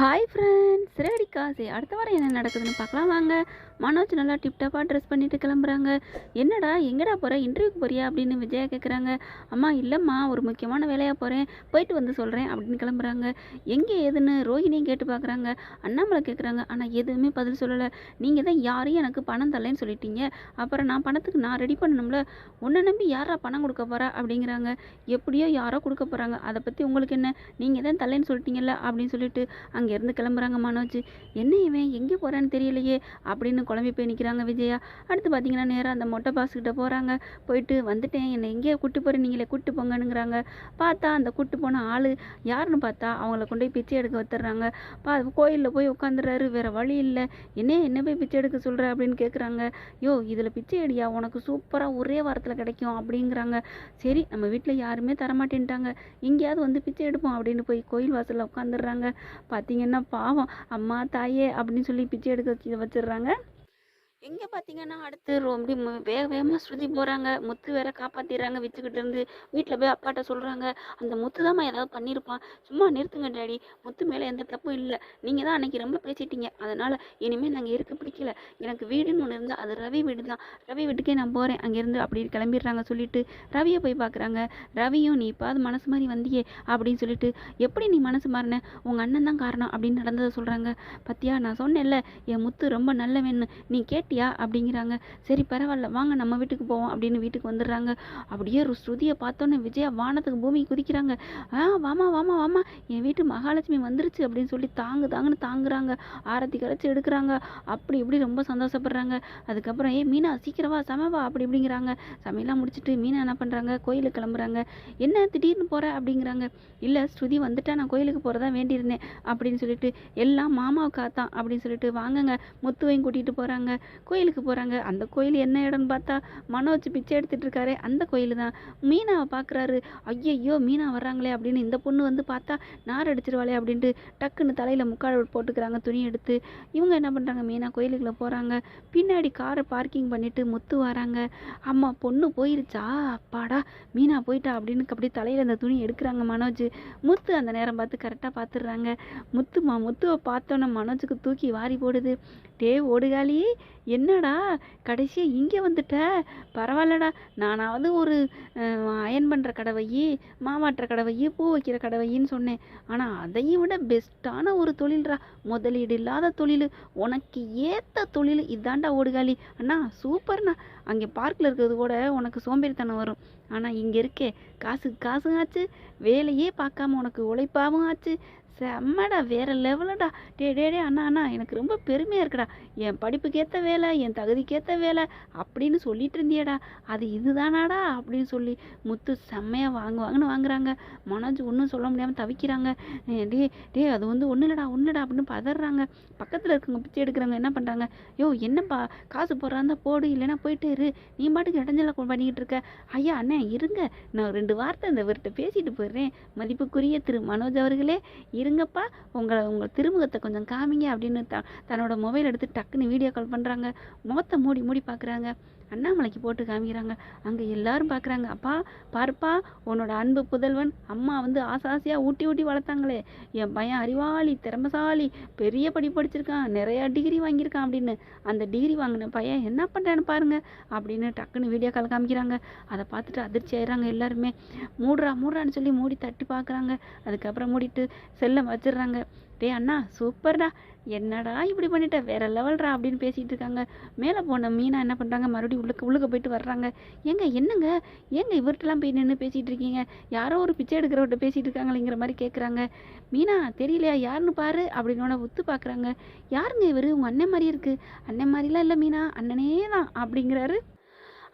Hi friends ready காசு அடுத்த வாரம் என்ன நடக்குதுன்னு பார்க்கலாம். வாங்க. மனோஜ் நல்லா டிப்டாப்பாக ட்ரெஸ் பண்ணிட்டு கிளம்புறாங்க. என்னடா எங்கடா போகிற இன்டர்வியூக்கு போறியா? அப்படின்னு விஜயா கேட்குறாங்க அம்மா இல்லைம்மா ஒரு முக்கியமான வேலையாக போகிறேன் போயிட்டு வந்து சொல்கிறேன் அப்படின்னு கிளம்புறாங்க. எங்கே ஏதுன்னு ரோஹினியும் கேட்டு பார்க்குறாங்க. அண்ணாமலை கேட்குறாங்க ஆனால் எதுவுமே பதில் சொல்லலை. நீங்கள் தான் யாரையும் எனக்கு பணம் தரலைன்னு சொல்லிட்டீங்க. அப்புறம் நான் பணத்துக்கு நான் ரெடி பண்ணணும்ல. உன்னை நம்பி யாரா பணம் கொடுக்க போகிறா அப்படிங்கிறாங்க. எப்படியோ யாரோ கொடுக்க போகிறாங்க அதை பற்றி உங்களுக்கு என்ன? நீங்கள் தான் தரலைன்னு சொல்லிட்டீங்கல்ல அப்படின்னு சொல்லிட்டு இங்கேருந்து கிளம்புறாங்க மனோஜ். என்ன இவன்? எங்கே போகிறான்னு தெரியலையே அப்படின்னு குழம்பி போய் நிற்கிறாங்க விஜயா. அடுத்து பார்த்தீங்கன்னா நேராக அந்த மொட்டை பாஸ்கிட்ட போகிறாங்க போயிட்டு வந்துட்டேன். என்னை எங்கேயோ கூட்டு போகிறேன் நீங்களே கூட்டு போங்கனுங்கிறாங்க பார்த்தா அந்த கூட்டு போன ஆள் யாருன்னு பார்த்தா அவங்கள கொண்டு போய் பிச்சை எடுக்க வத்துறாங்க பா கோயிலில் போய் உட்காந்துறாரு வேறு வழி இல்லை. என்ன என்ன போய் பிச்சை எடுக்க சொல்கிற அப்படின்னு கேட்குறாங்க யோ இதில் பிச்சை அடியா உனக்கு சூப்பராக ஒரே வாரத்தில் கிடைக்கும் அப்படிங்கிறாங்க. சரி நம்ம வீட்டில் யாருமே தரமாட்டேன்ட்டாங்க. எங்கேயாவது வந்து பிச்சை எடுப்போம் அப்படின்னு போய் கோயில் வாசலில் உட்காந்துடுறாங்க பார்த்தீங்கன்னா பாவம் அம்மா தாயே அப்படின்னு சொல்லி பிச்சை எடுக்க வச்சு வச்சிடுறாங்க. எங்கே பார்த்தீங்கன்னா அடுத்து ரொம்ப வேக வேகமாக ஸ்ருதி போகிறாங்க முத்து வேற காப்பாற்றிடுறாங்க வச்சுக்கிட்டு இருந்து. வீட்டில் போய் அப்பாட்ட சொல்கிறாங்க அந்த முத்து தான் ஏதாவது பண்ணியிருப்பான் சும்மா நிறுத்துங்க டேடி. முத்து மேலே எந்த தப்பும் இல்லை. நீங்கள் தான் அன்னைக்கு ரொம்ப பேசிட்டீங்க. அதனால் இனிமேல் நாங்கள் இருக்க பிடிக்கல. எனக்கு வீடுன்னு ஒன்று இருந்தால் அது ரவி வீடு தான். ரவி வீட்டுக்கே நான் போகிறேன் அங்கேருந்து அப்படி கிளம்பிடுறாங்க சொல்லிட்டு ரவியை போய் பார்க்குறாங்க ரவியும் நீ இப்பாவது மனசு மாதிரி வந்தியே அப்படின்னு சொல்லிட்டு எப்படி நீ மனசு மாறின? உங்கள் அண்ணன் தான் காரணம் அப்படின்னு நடந்ததை சொல்கிறாங்க பத்தியா நான் சொன்னேன்ல என் முத்து ரொம்ப நல்ல வேணும் நீ கேட்டியா அப்படிங்கிறாங்க. சரி பரவாயில்ல வாங்க நம்ம வீட்டுக்கு போவோம் அப்படின்னு வீட்டுக்கு வந்துடுறாங்க. அப்படியே ஒரு ஸ்ருதியை பார்த்தோன்னே விஜயா வானத்துக்கு பூமி குதிக்கிறாங்க. ஆ வாமா வாமா வாமா என் வீட்டு மகாலட்சுமி வந்துருச்சு அப்படின்னு சொல்லி தாங்கு தாங்குன்னு தாங்குறாங்க. ஆரத்தி கரைச்சி எடுக்கிறாங்க. அப்படி இப்படி ரொம்ப சந்தோஷப்படுறாங்க. அதுக்கப்புறம் ஏ மீனா சீக்கிரமா சமவா அப்படி இப்படிங்கிறாங்க. சமையலாம் முடிச்சுட்டு மீனா என்ன பண்ணுறாங்க கோயிலுக்கு கிளம்புறாங்க. என்ன திடீர்னு போகிற அப்படிங்கிறாங்க. இல்லை ஸ்ருதி வந்துட்டா நான் கோயிலுக்கு போகிறதா வேண்டியிருந்தேன் அப்படின்னு சொல்லிட்டு எல்லாம் மாமாவுக்காத்தான் அப்படின்னு சொல்லிட்டு வாங்கங்க முத்துவையும் கூட்டிகிட்டு போகிறாங்க கோயிலுக்கு போகிறாங்க அந்த கோயில் என்ன இடம்னு பார்த்தா மனோஜ் பிச்சை எடுத்துட்டு இருக்காரு அந்த கோயில் தான் மீனாவை பார்க்குறாரு. ஐயையோ மீனா வர்றாங்களே அப்படின்னு இந்த பொண்ணு வந்து பார்த்தா நார் அடிச்சிருவாளே அப்படின்ட்டு டக்குன்னு தலையில் முக்கால் போட்டுக்கிறாங்க துணி எடுத்து. இவங்க என்ன பண்ணுறாங்க மீனா கோயிலுக்குள்ள போகிறாங்க பின்னாடி காரை பார்க்கிங் பண்ணிவிட்டு முத்து வராங்க. அம்மா பொண்ணு போயிருச்சா? அப்பாடா மீனா போயிட்டா அப்படின்னு அப்படியே தலையில் அந்த துணி எடுக்கிறாங்க மனோஜ். முத்து அந்த நேரம் பார்த்து கரெக்டாக பார்த்துடுறாங்க முத்துமா முத்துவை பார்த்தோன்னே மனோஜுக்கு தூக்கி வாரி போடுது. டே ஓடுகாலி என்னடா கடைசியாக இங்கே வந்துட்ட? பரவாயில்லடா நானாவது ஒரு அயன் பண்ணுற கடை வையி மாவாட்டுற கடை வையி பூ வைக்கிற கடை வையின்னு சொன்னேன். ஆனால் அதையும் விட பெஸ்ட்டான ஒரு தொழில்ரா முதலீடு இல்லாத தொழில். உனக்கு ஏற்ற தொழில் இதாண்டா ஓடுகாலி. அண்ணா சூப்பர்ண்ணா. அங்கே பார்க்கில் இருக்கிறது கூட உனக்கு சோம்பேறித்தனம் வரும். ஆனால் இங்கே இருக்கே காசு காசும் ஆச்சு வேலையே பார்க்காம உனக்கு உழைப்பாகவும் ஆச்சு. செம்மடா வேறு லெவலடா டே டே டே அண்ணா அண்ணா எனக்கு ரொம்ப பெருமையாக இருக்குடா. என் படிப்புக்கேற்ற வேலை என் தகுதிக்கேற்ற வேலை அப்படின்னு சொல்லிட்டு இருந்தியடா. அது இதுதானாடா அப்படின்னு சொல்லி முத்து செம்மையாக வாங்குவாங்கன்னு வாங்குறாங்க. மனோஜ் ஒன்றும் சொல்ல முடியாமல் தவிக்கிறாங்க. டே டே அது வந்து ஒன்றும் இல்லடா ஒன்றும் இல்லடா அப்படின்னு பதறாங்க. பக்கத்தில் இருக்கவங்க பிச்சை எடுக்கிறவங்க என்ன பண்ணுறாங்க யோ என்னப்பா காசு போடுறாந்தா போடு இல்லைன்னா போயிட்டு இரு. நீ பாட்டுக்கு இடைஞ்சல பண்ணிக்கிட்டு இருக்க. ஐயா அண்ணே இருங்க. நான் ரெண்டு வார்த்தை இந்த இவர்கிட்ட பேசிட்டு போயிடுறேன். மதிப்புக்குரிய திரு மனோஜ் அவர்களே இரு. இருங்கப்பா. உங்களை உங்கள் திருமுகத்தை கொஞ்சம் காமிங்க அப்படின்னு த தன்னோட மொபைல் எடுத்து டக்குன்னு வீடியோ கால் பண்ணுறாங்க முகத்தை மூடி மூடி பார்க்குறாங்க அண்ணாமலைக்கு போட்டு காமிக்கிறாங்க. அங்கே எல்லாரும் பார்க்குறாங்க அப்பா பார்ப்பா உன்னோட அன்பு புதல்வன் அம்மா வந்து ஆசை ஆசையாக ஊட்டி ஊட்டி வளர்த்தாங்களே. என் பையன் அறிவாளி திறமசாலி பெரிய படி படிச்சிருக்கான். நிறையா டிகிரி வாங்கியிருக்கான் அப்படின்னு. அந்த டிகிரி வாங்கின பையன் என்ன பண்ணுறான்னு பாருங்க அப்படின்னு டக்குன்னு வீடியோ கால் காமிக்கிறாங்க. அதை பார்த்துட்டு அதிர்ச்சி ஆயிடுறாங்க எல்லாருமே. மூடுறா மூடுறான்னு சொல்லி மூடி தட்டி பார்க்குறாங்க. அதுக்கப்புறம் மூடிட்டு செல்லை வச்சிடுறாங்க. டே அண்ணா சூப்பர்டா. என்னடா இப்படி பண்ணிட்ட? வேற லெவல்ரா அப்படின்னு பேசிட்டு இருக்காங்க. மேலே போன மீனா என்ன பண்ணுறாங்க மறுபடியும் உள்ளுக்கு உள்ளுக்க போயிட்டு வர்றாங்க. ஏங்க என்னங்க? ஏங்க இவர்கிட்டலாம் போய் நின்று பேசிட்டு இருக்கீங்க? யாரோ ஒரு பிச்சை எடுக்கிறவர்கிட்ட பேசிட்டு இருக்காங்களேங்கிற மாதிரி கேட்குறாங்க மீனா தெரியலையா? யாருன்னு பாரு அப்படின்னு ஒத்து பார்க்குறாங்க யாருங்க இவர்? உங்கள் அண்ணன் மாதிரி இருக்கு. அண்ணன் மாதிரிலாம் இல்லை மீனா. அண்ணனே தான் அப்படிங்கிறாரு.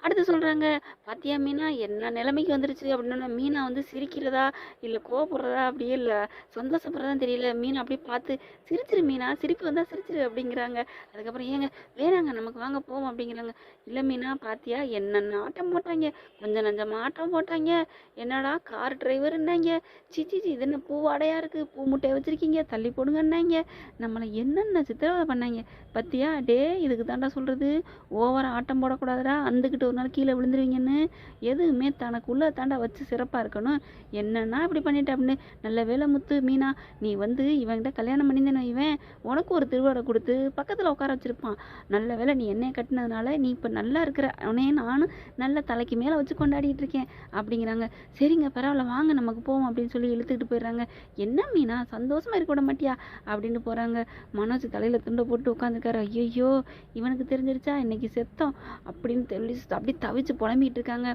அடுத்து சொல்கிறாங்க பாத்தியா மீனா என்ன நிலைமைக்கு வந்துருச்சு? அப்படின்னா மீனா வந்து சிரிக்கிறதா இல்லை கோபப்படுறதா அப்படியே இல்லை சந்தோஷப்படுறதா தெரியல. மீன் அப்படியே பார்த்து சிரிச்சிரு மீனா சிரிப்பு வந்தால் சிரிச்சிரு அப்படிங்கிறாங்க. அதுக்கப்புறம் ஏங்க வேணாங்க நமக்கு வாங்க போவோம் அப்படிங்கிறாங்க. இல்லை மீனா பாத்தியா என்னென்ன ஆட்டம் போட்டாங்க கொஞ்சம் நஞ்சம் ஆட்டம் போட்டாங்க என்னடா கார் டிரைவருன்னாங்க சிச்சி சி இது என்ன பூவாடையாக இருக்குது பூ முட்டையை வச்சுருக்கீங்க தள்ளி போடுங்கன்னாங்க நம்மளை என்னென்ன சித்திரவதை பண்ணாங்க பத்தியா டே இதுக்கு தாண்டா சொல்கிறது ஓவராக ஆட்டம் போடக்கூடாதுடா அந்துக்கிட்டு ஒரு நாள் கீழே விழுந்துருவீங்கன்னு எதுவுமே தனக்குள்ளே தாண்டா வச்சு சிறப்பாக இருக்கணும். என்னன்னா இப்படி பண்ணிட்ட அப்படின்னு. நல்ல வேலை முத்து மீனா நீ வந்து இவன்கிட்ட கல்யாணம் பண்ணியிருந்தேன்னு இவன் உனக்கு ஒரு திருவாடை கொடுத்து பக்கத்தில் உட்கார வச்சுருப்பான். நல்ல வேலை நீ என்னைய கட்டினதுனால நீ இப்போ நல்லா இருக்கிற. உனையே நானும் நல்ல தலைக்கு மேலே வச்சு கொண்டாடிட்டு இருக்கேன் அப்படிங்கிறாங்க. சரிங்க பரவாயில்ல வாங்க நமக்கு போவோம் அப்படின்னு சொல்லி இழுத்துக்கிட்டு போயிடுறாங்க. என்ன மீனா சந்தோஷமாக இருக்க விட மாட்டியா? அப்படின்னு போகிறாங்க மனோஜ் தலையில் துண்டை போட்டு உட்காந்துருக்காரு ஐயோ இவனுக்கு தெரிஞ்சிருச்சா? இன்னைக்கு செத்தோம் அப்படின்னு தெளி அப்படியே தவிச்சு புலம்பிட்டு இருக்காங்க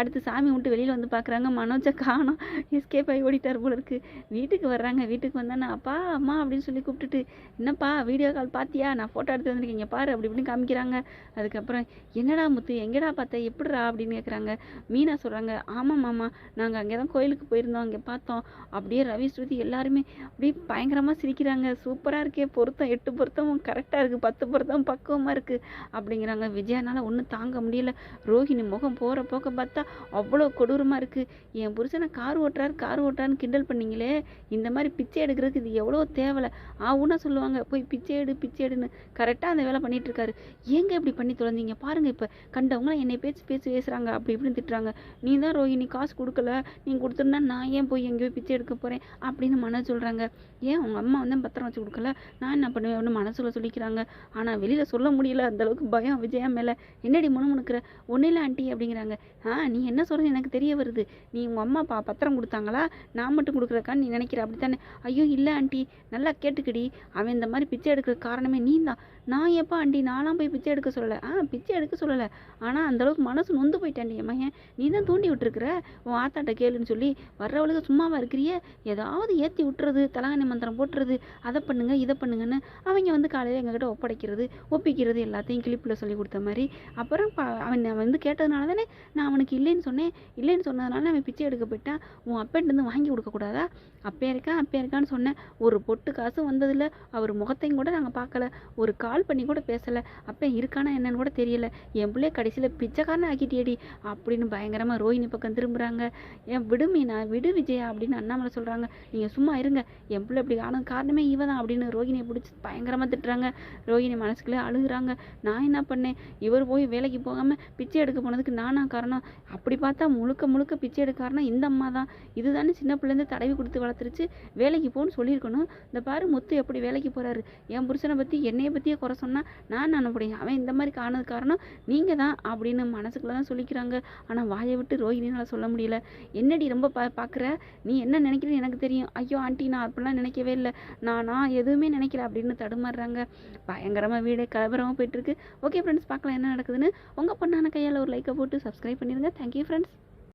அடுத்து சாமி விட்டு வெளியில் வந்து பார்க்குறாங்க மனோஜை காணோம். எஸ்கேப் ஆகி ஓடிட்டார் போல இருக்கு. வீட்டுக்கு வர்றாங்க. வீட்டுக்கு வந்தானே அப்பா அம்மா அப்படின்னு சொல்லி கூப்பிட்டுட்டு என்னப்பா வீடியோ கால் பார்த்தியா நான் ஃபோட்டோ எடுத்து வந்திருக்கீங்க. பாரு அப்படி இப்படின்னு காமிக்கிறாங்க. அதுக்கப்புறம் என்னடா முத்து எங்கடா பார்த்த? எப்படிடா? அப்படின்னு கேட்குறாங்க மீனா சொல்கிறாங்க ஆமாம் மாமா. நாங்கள் அங்கே தான் கோயிலுக்கு போயிருந்தோம். அங்கே பார்த்தோம். அப்படியே ரவி ஸ்ருதி எல்லாருமே அப்படியே பயங்கரமாக சிரிக்கிறாங்க. சூப்பராக இருக்கே. பொருத்தம் எட்டு பொருத்தமும் கரெக்டாக இருக்குது பத்து பொருத்தம் பக்குவமாக இருக்குது அப்படிங்கிறாங்க. விஜயானால் ஒன்றும் தாங்க முடியல. ரோஹிணி முகம் போகிற போக்க பார்த்தா அவ்வளோ கொடூரமாக இருக்குது என் புருஷனை கார் ஓட்டுறாரு கார் ஓட்டுறான்னு கிண்டல் பண்ணீங்களே. இந்த மாதிரி பிச்சை எடுக்கிறதுக்கு இது எவ்வளோ தேவலை. ஆவுன்னா சொல்லுவாங்க போய் பிச்சை எடு பிச்சை எடுன்னு. கரெக்டாக அந்த வேலை பண்ணிட்டு இருக்காரு. ஏங்க இப்படி பண்ணி தொலைஞ்சிங்க? பாருங்க இப்போ. கண்டவங்களாம் என்னை பேச்சு பேச்சு பேசுகிறாங்க அப்படி இப்படின்னு திட்டுறாங்க. நீ தான் ரோஹிணி காசு கொடுக்கல. நீ கொடுத்துருந்தா நான் ஏன் போய் எங்கேயோ பிச்சை எடுக்க போகிறேன் அப்படின்னு மன சொல்கிறாங்க ஏன் உங்கள் அம்மா வந்து பத்திரம் வச்சு கொடுக்கல? நான் என்ன பண்ணுவேன்? அப்படின்னு மனசுல சொல்லிக்கிறாங்க. ஆனால் வெளியில் சொல்ல முடியல. அந்த அளவுக்கு பயம் விஜயா மேலே. என்னடி முணுமுணுக்கிற? ஒன்றும் இல்லை ஆண்டி அப்படிங்கிறாங்க. ஆ நீ என்ன சொல்கிறது எனக்கு தெரிய வருது. நீ உங்கள் அம்மா பா பத்திரம் கொடுத்தாங்களா? நான் மட்டும் கொடுக்குறக்கான்னு நீ நினைக்கிற? அப்படித்தானே. ஐயோ இல்லை ஆண்டி நல்லா கேட்டுக்கடி. அவன் இந்த மாதிரி பிச்சை எடுக்கிற காரணமே நீ தான். நான் எப்போ ஆண்டி நான்லாம் போய் பிச்சை எடுக்க சொல்லலை. ஆ பிச்சை எடுக்க சொல்லலை. ஆனால் அந்தளவுக்கு மனசு நொந்து போயிட்டாண்டி என் மகன். நீ தான் தூண்டி விட்டுருக்குற? உன் ஆத்தாட்ட கேளுன்னு சொல்லி வர்றவளுக்கு சும்மாவா இருக்கிறிய? ஏதாவது ஏற்றி விட்டுறது தலகாணி மந்திரம் போட்டுறது அதை பண்ணுங்க இதை பண்ணுங்கன்னு அவங்க வந்து காலையில் எங்ககிட்ட ஒப்படைக்கிறது ஒப்பிக்கிறது எல்லாத்தையும் கிளிப்பில் சொல்லி கொடுத்த மாதிரி. அப்புறம் அவன் அவன் வந்து கேட்டதுனால தானே நான் அவனுக்கு இல்லைன்னு சொன்னேன். இல்லைன்னு சொன்னதுனால அவன் பிச்சை எடுக்க போயிட்டான். உன் அப்பேன்ட்டு வாங்கி கொடுக்கக்கூடாதா அப்பே இருக்கான் அப்பே இருக்கான்னு சொன்னேன். ஒரு பொட்டு காசும் வந்ததில்லை. அவர் முகத்தையும் கூட நாங்கள் பார்க்கல. ஒரு கா கால் பண்ணி கூட பேசலை. அப்போ இருக்கானா என்னன்னு கூட தெரியல. என் பிள்ளைய கடைசியில் பிச்சைக்காரன் ஆக்கிட்டேடி அப்படின்னு பயங்கரமாக ரோஹிணி பக்கம் திரும்புகிறாங்க என் விடு மீனா விடு விஜயா அப்படின்னு அண்ணாமலை சொல்கிறாங்க நீங்கள் சும்மா இருங்க. என் பிள்ளை இப்படி ஆனது காரணமே இவ தான் அப்படின்னு ரோஹிணியை பிடிச்சி பயங்கரமாக திட்டுறாங்க. ரோஹிணி மனசுக்குள்ளே அழுகுறாங்க. நான் என்ன பண்ணேன்? இவர் போய் வேலைக்கு போகாமல் பிச்சை எடுக்க போனதுக்கு நானா காரணம்? அப்படி பார்த்தா முழுக்க முழுக்க பிச்சை எடுக்க காரணம் இந்த அம்மா தான் இதுதானே சின்ன பிள்ளைந்து தடவி கொடுத்து வளர்த்துருச்சு. வேலைக்கு போன்னு சொல்லியிருக்கணும். இந்த பாரு முத்து எப்படி வேலைக்கு போகிறாரு என் புருஷனை பற்றி என்னையை பற்றியே குறை சொன்னால் நான் நான் முடியும் அவன் இந்த மாதிரி காணது காரணம் நீங்கள் தான் அப்படின்னு மனசுக்குள்ளே தான் சொல்லிக்கிறாங்க. ஆனால் வாயை விட்டு ரோஹிணினால் சொல்ல முடியல. என்னடி ரொம்ப பா பார்க்குற நீ என்ன நினைக்கிறேன்னு எனக்கு தெரியும். ஐயோ ஆண்டி நான் அப்படிலாம் நினைக்கவே இல்லை. நான் நான் எதுவுமே நினைக்கல அப்படின்னு தடுமாறுறாங்க. பயங்கரமாக வீடே கலவரமாக போயிட்டுருக்கு ஓகே ஃப்ரெண்ட்ஸ் பார்க்கலாம் என்ன நடக்குதுன்னு. உங்கள் பொண்ணான கையால் ஒரு லைக்கை போட்டு சப்ஸ்கிரைப் பண்ணிடுங்க தேங்க்யூ ஃப்ரெண்ட்ஸ்